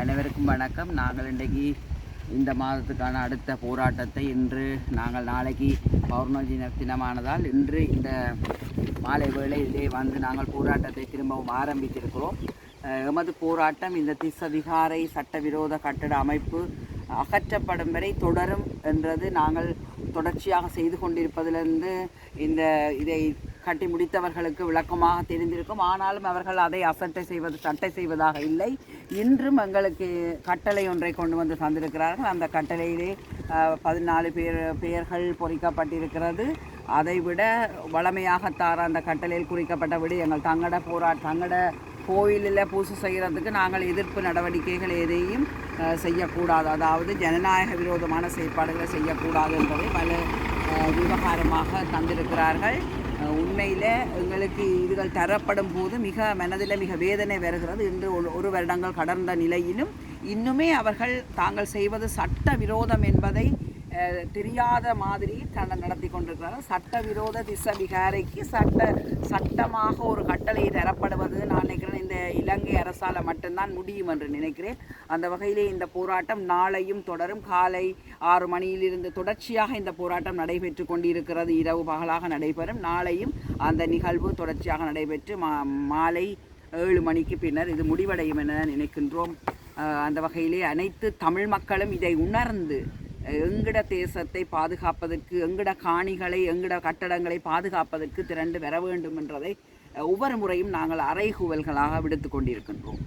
அனைவருக்கும் வணக்கம். நாங்கள் இன்றைக்கு இந்த மாதத்துக்கான அடுத்த போராட்டத்தை இன்று நாங்கள் நாளைக்கு பௌர்ணமி தினமானதால் இன்று இந்த மாலை வேளையிலே வந்து நாங்கள் போராட்டத்தை திரும்பவும் ஆரம்பித்திருக்கிறோம். எமது போராட்டம் இந்த திஸ்ஸ சட்டவிரோத கட்டட அமைப்பு அகற்றப்படும் வரை தொடரும் என்றது நாங்கள் தொடர்ச்சியாக செய்து கொண்டிருப்பதிலிருந்து இந்த இதை கட்டி முடித்தவர்களுக்கு விளக்கமாக தெரிந்திருக்கும். ஆனாலும் அவர்கள் அதை அசட்டை செய்வது சட்டை செய்வதாக இல்லை. இன்றும் எங்களுக்கு கட்டளை ஒன்றை கொண்டு வந்து தந்திருக்கிறார்கள். அந்த கட்டளையிலே பதினாலு பேர் பெயர்கள் பொறிக்கப்பட்டிருக்கிறது. அதைவிட வளமையாக தார அந்த கட்டளையில் குறிக்கப்பட்ட விடயங்கள் தங்கட போரா தங்கட கோயிலில் பூசை செய்கிறதுக்கு நாங்கள் எதிர்ப்பு நடவடிக்கைகள் எதையும் செய்யக்கூடாது. அதாவது ஜனநாயக விரோதமான செயற்பாடுகளை செய்யக்கூடாது என்பதை பல விவகாரமாக தந்திருக்கிறார்கள். உண்மையில் எங்களுக்கு இதுகள் தரப்படும் போது மிக மனதில் மிக வேதனை வருகிறது. இன்று ஒரு- ஒரு வருடங்கள் கடந்த நிலையிலும் இன்னுமே அவர்கள் தாங்கள் செய்வது சட்ட விரோதம் என்பதை தெரியாத மாதிரி தன்னை நடத்தி கொண்டிருக்கிறார்கள். சட்டவிரோத திச விகாரைக்கு சட்ட சட்டமாக ஒரு கட்டளை தரப்படுவது நான் நினைக்கிறேன் இலங்கை அரசால் மட்டும்தான் முடியும் என்று நினைக்கிறேன். அந்த வகையிலே இந்த போராட்டம் நாளையும் தொடரும். காலை ஆறு மணியிலிருந்து தொடர்ச்சியாக இந்த போராட்டம் நடைபெற்று கொண்டிருக்கிறது. இரவு பகலாக நடைபெறும். நாளையும் அந்த நிகழ்வு தொடர்ச்சியாக நடைபெற்று மா மாலை ஏழு மணிக்கு பின்னர் இது முடிவடையும் என நினைக்கின்றோம். அந்த வகையிலே அனைத்து தமிழ் மக்களும் இதை உணர்ந்து அஹ் எங்கட தேசத்தை பாதுகாப்பதற்கு எங்கட காணிகளை எங்கட கட்டடங்களை பாதுகாப்பதற்கு திரண்டு வர வேண்டும் என்றதை ஒவ்வொரு முறையும் நாங்கள் அறைகுவல்களாக விடுத்து கொண்டிருக்கின்றோம்.